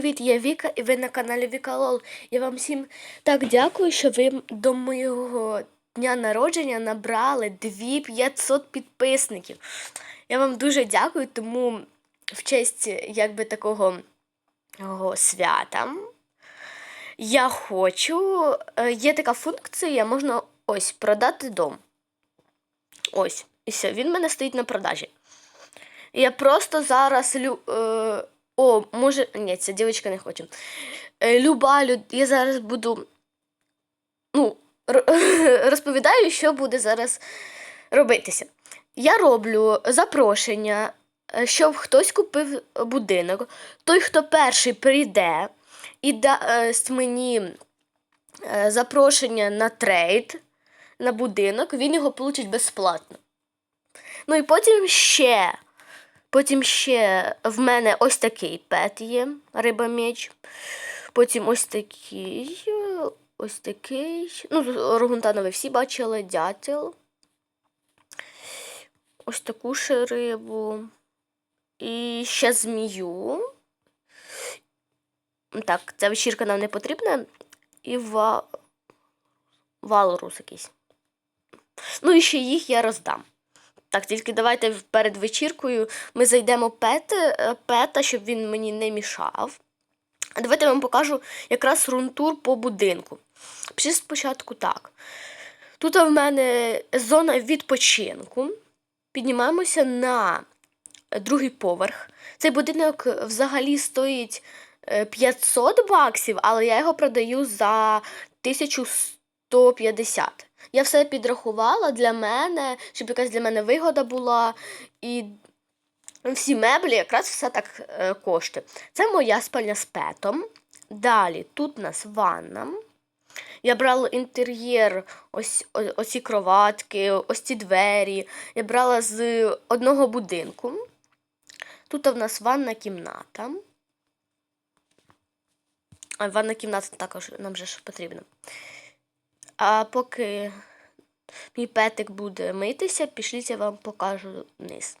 привіт! Я Віка і ви на каналі Віка Лол. Я вам всім так дякую, що ви до моєго дня народження набрали 2500 підписників. Я вам дуже дякую, тому в честь якби такого о, свята я хочу. е, Є така функція, можна ось продати дом. Ось. І все, він в мене стоїть на продажі. Я просто зараз лю. О, може. Ні, ця дівчинка не хоче. Е, люба люд... Я зараз буду. Ну, розповідаю, що буде зараз робитися. Я роблю запрошення, е, щоб хтось купив будинок. Той, хто перший прийде і дасть мені е, запрошення на трейд на будинок, він його получить безплатно. Ну і потім ще. Потім ще в мене ось такий пет є, риба меч. Потім ось такий, ось такий. Ну, Рогунтана ви всі бачили, дятел. Ось таку ще рибу. І ще змію. Так, ця вечірка нам не потрібна. І ва... валрус якийсь. Ну і ще їх я роздам. Так, тільки давайте перед вечіркою ми зайдемо пет, е, пета, щоб він мені не мішав. Давайте я вам покажу якраз рунтур по будинку. Пішли спочатку так. Тут в мене зона відпочинку. Піднімаємося на другий поверх. Цей будинок взагалі стоїть е, 500 баксів, але я його продаю за 1150. Я все підрахувала для мене, щоб якась для мене вигода була. І всі меблі якраз все так е, коштує. Це моя спальня з петом. Далі тут у нас ванна. Я брала інтер'єр, ось оці кроватки, ось ці двері. Я брала з одного будинку. Тут в нас ванна кімната. А ванна кімната також нам же ж потрібна. А поки мій петик буде митися, пішліть, я вам покажу низ.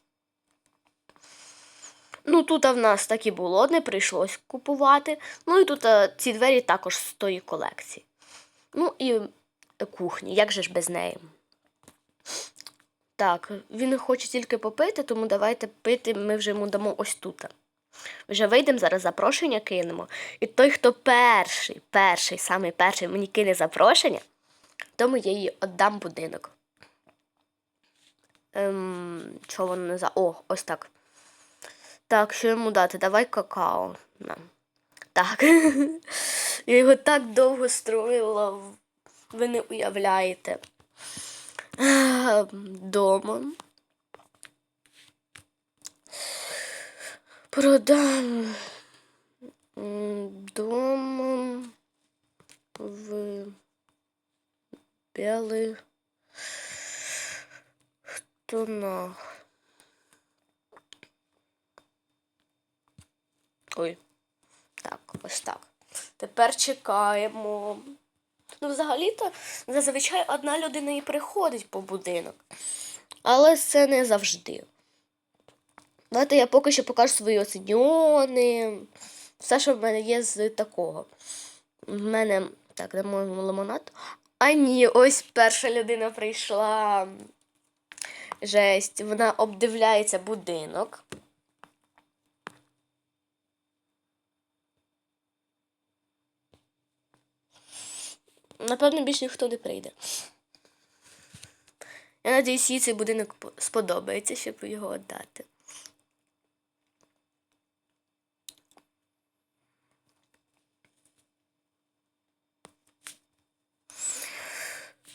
Ну, тут в нас так і було, не прийшлось купувати. Ну і тут ці двері також з тої колекції. Ну і кухні, як же ж без неї? Так, він хоче тільки попити, тому давайте пити ми вже йому дамо ось тут. Вже вийдемо, зараз запрошення кинемо. І той, хто перший, перший, самий перший мені кине запрошення, тому я їй віддам будинок. Ем, що воно не за. О, ось так. Так, що йому дати? Давай какао. На. Так. Я його так довго строїла, ви не уявляєте. Дома. Продам дома в белых тонах. Ой. Так, ось так. Тепер чекаємо. Ну, взагалі-то зазвичай одна людина і приходить по будинок. Але це не завжди. Давайте я поки що покажу свої оціньони. Все, що в мене є з такого. В мене. Так, дамо йому лимонад. А ні, ось перша людина прийшла. Жесть, вона обдивляється будинок. Напевно, більше ніхто не прийде. Я надіюсь, їй цей будинок сподобається, щоб його віддати.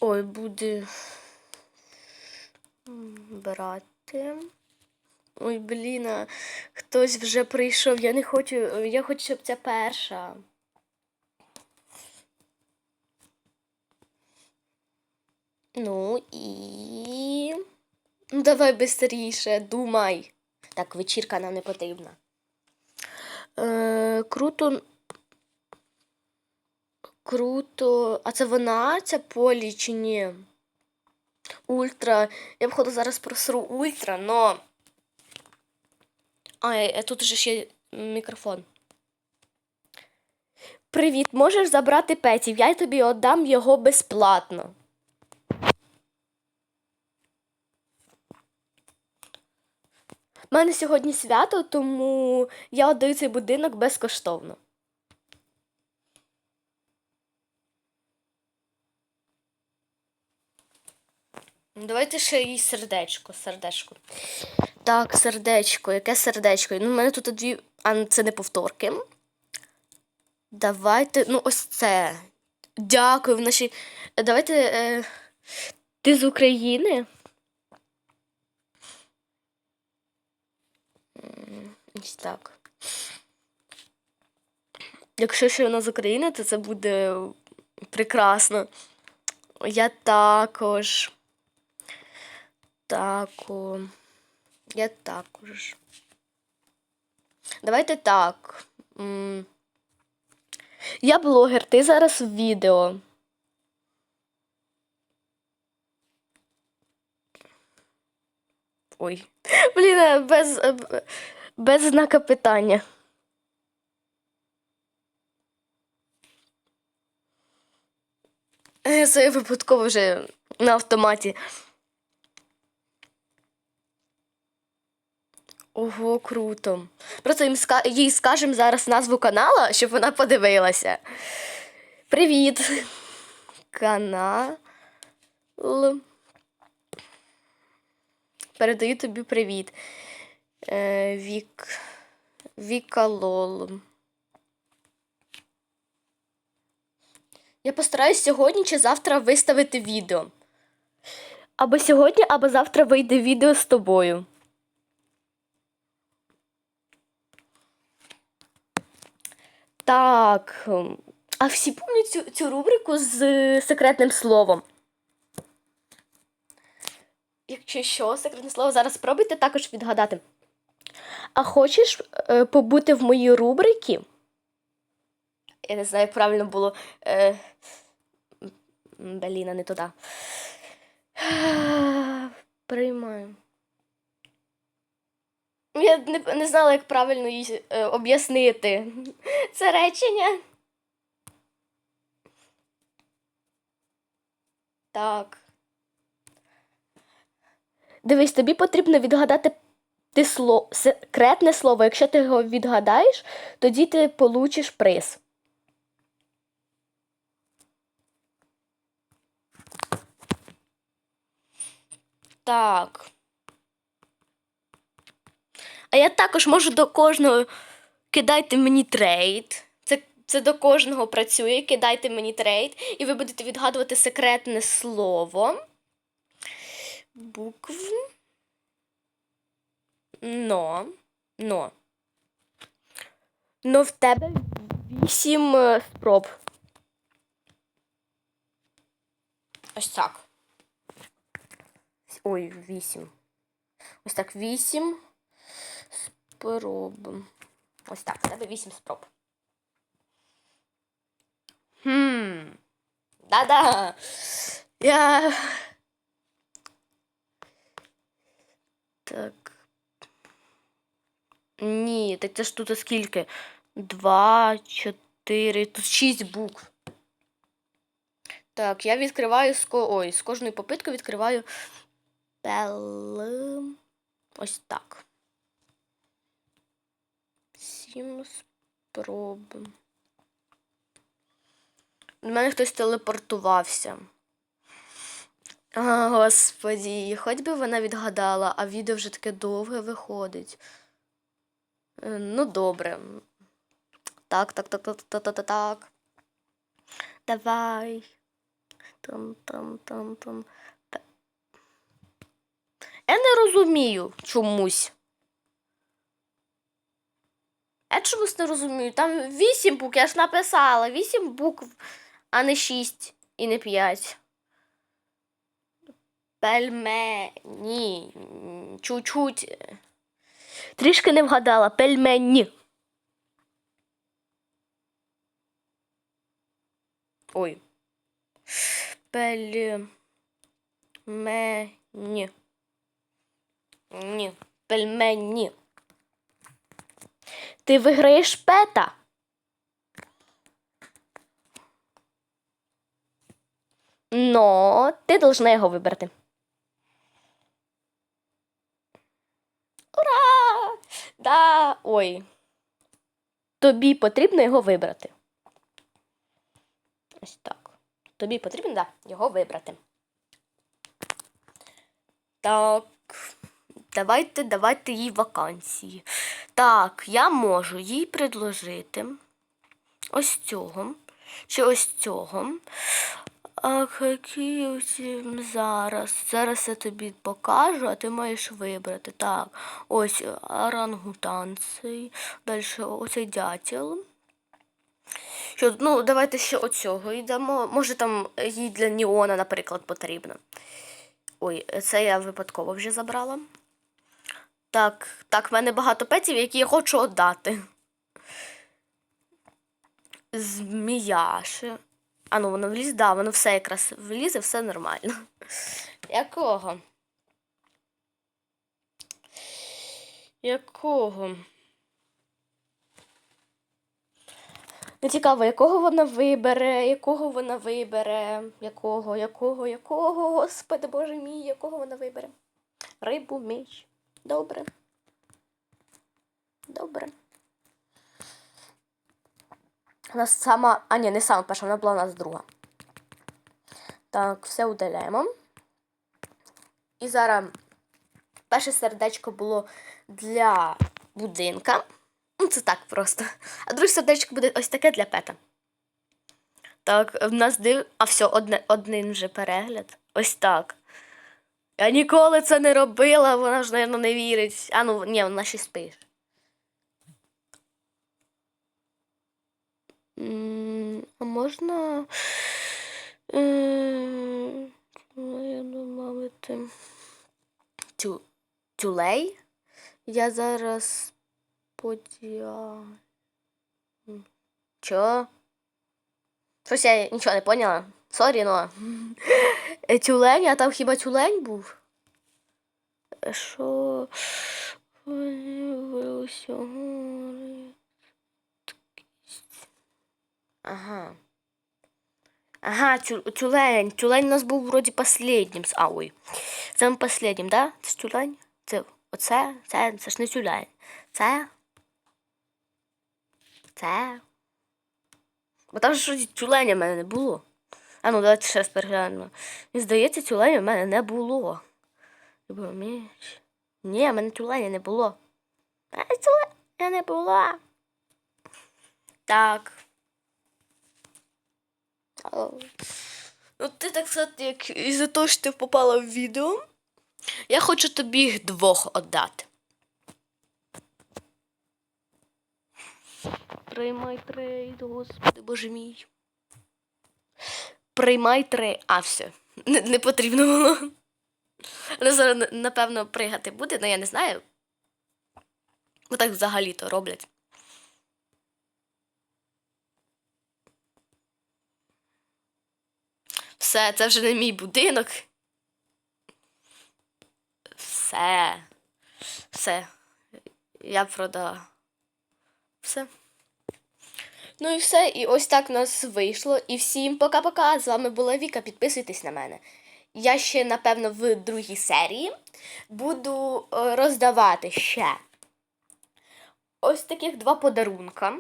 Ой, буде брати. Ой, блін, хтось вже прийшов. Я не хочу. Я хочу, щоб це перша. Ну і. Ну, давай бистріше, думай. Так, вечірка нам не потрібна. Е, круто. Круто. А це вона, ця полі чи ні? Ультра. Я походу зараз просру ультра, но. А, е, тут же ще мікрофон. Привіт, можеш забрати петів, я тобі віддам його безплатно. У мене сьогодні свято, тому я віддаю цей будинок безкоштовно. Давайте ще їй сердечко, сердечко. Так, сердечко, яке сердечко? Ну, в мене тут дві. А ну, це не повторки. Давайте. Ну, ось це. Дякую. В нашій... Давайте. Е... Ти з України? Ось так. Якщо ще вона з України, то це буде прекрасно. Я також. Тако. Я також. Давайте так. Я блогер, ти зараз в відео. Ой. Блін, е, без, е, без знака питання. Е, Це випадково вже на автоматі. Ого, круто. Просто їм ска... їй скажемо зараз назву канала, щоб вона подивилася. Привіт. Канал. Передаю тобі привіт. Е, Вік. Вікалол. Я постараюсь сьогодні чи завтра виставити відео. Або сьогодні, або завтра вийде відео з тобою. Так. ем, А всі пам'ятають цю, цю рубрику з секретним словом? Якщо що, секретне слово зараз спробуйте також відгадати. А хочеш е, побути в моїй рубриці? Я не знаю, як правильно було. Е, м, Блін, а не туди. Приймаю. Я не, не знала, як правильно їй е, об'яснити. Це речення. Так. Дивись, тобі потрібно відгадати ти сло... секретне слово. Якщо ти його відгадаєш, тоді ти получиш приз. Так. А я також можу до кожного кидайте мені трейд. Це, це до кожного працює. Кидайте мені трейд, і ви будете відгадувати секретне слово. Букв. Но. Но. Но в тебе вісім е, спроб. Ось так. Ой, вісім. Ось так, вісім спроб. Ось так, тебе вісім спроб. Хм. Да-да. Я. Так. Ні, так це ж тут скільки? Два, чотири, тут шість букв. Так, я відкриваю з ко... Ой, з кожної попитки відкриваю пел. Ось так. Сім спроб. До мене хтось телепортувався. А, господі, хоч би вона відгадала, а відео вже таке довге виходить. Е, Ну, добре. Так, так, так, так, так, так, так. Давай. Там, там, там, там. Я не розумію чомусь. Я чомусь не розумію. Там вісім букв, я ж написала. Вісім букв, а не шість і не п'ять. Пельмені. Чуть-чуть. Трішки не вгадала. Пельмені. Ой. Пельмені. Ні. Пельмені. Ти виграєш пета. Но ти должна його вибрати. Ура! Да! Ой. Тобі потрібно його вибрати. Ось так. Тобі потрібно да, його вибрати. Так. Давайте, давайте їй вакансії. Так, я можу їй предложити ось цього. Чи ось цього. А які зараз? Зараз я тобі покажу, а ти маєш вибрати. Так, ось орангутан цей, далі оцей дятел. Що, ну, давайте ще оцього йдемо. Може там їй для Ніона, наприклад, потрібно. Ой, це я випадково вже забрала. Так, так, в мене багато петів, які я хочу віддати. Зміяши. А ну воно влізе, да, воно все якраз влізе, все нормально. Якого? Якого? Ну, цікаво, якого вона вибере, якого вона вибере, якого, якого, якого, господи боже мій, якого вона вибере? Рибу, меч. Добре. Добре. У нас сама. А, ні, не сама перша, вона була у нас друга. Так, все удаляємо. І зараз перше сердечко було для будинка. Ну, це так просто. А друге сердечко буде ось таке для пета. Так, в нас див. А все, одне, один вже перегляд. Ось так. Я ніколи це не робила, вона ж, мабуть, не вірить. А ну, ні, вона ще спить. М, А можна. м, Я добавити. Тю... Тюлей? Я зараз подя. Чо? Щось я нічого не поняла. Сорі, но. Е, Тюлень, а там хіба тюлень був? Е, Що? Ага. Ага, тю, тюлень. Тюлень у нас був вроді последнім. А, ой. Самим последнім, да? Це тюлень? Це оце? Це, це ж не тюлень. Це? Це? Бо там ж тюленя в мене не було. А ну давайте ще раз переглянемо. Мені здається, тюленя в мене не було. Тобто. Ні, в мене тюленя не було. А тюленя не було. Так. Ну, ти так сказати, як із-за того, що ти попала в відео, я хочу тобі їх двох віддати. Приймай трейд, господи, боже мій. Приймай трейд. А, все. Не, не потрібно було. Вона зараз, напевно, пригати буде, але я не знаю. Ну так взагалі-то роблять. Все, це вже не мій будинок. Все. Все. Я продала. Все. Ну і все. І ось так у нас вийшло. І всім пока-пока. З вами була Віка. Підписуйтесь на мене. Я ще, напевно, в другій серії буду е, роздавати ще ось таких два подарунка.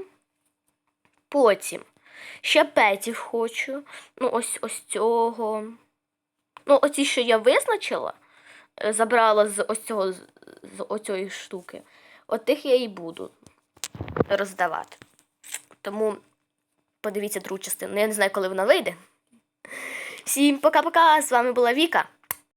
Потім ще петів хочу. Ну, ось ось цього. Ну, оці, що я визначила, е, забрала з ось цього з оцієї штуки. От тих я і буду роздавати. Тому подивіться другу частину. Ну, Я не знаю, коли вона вийде. Всім пока-пока! З вами була Віка.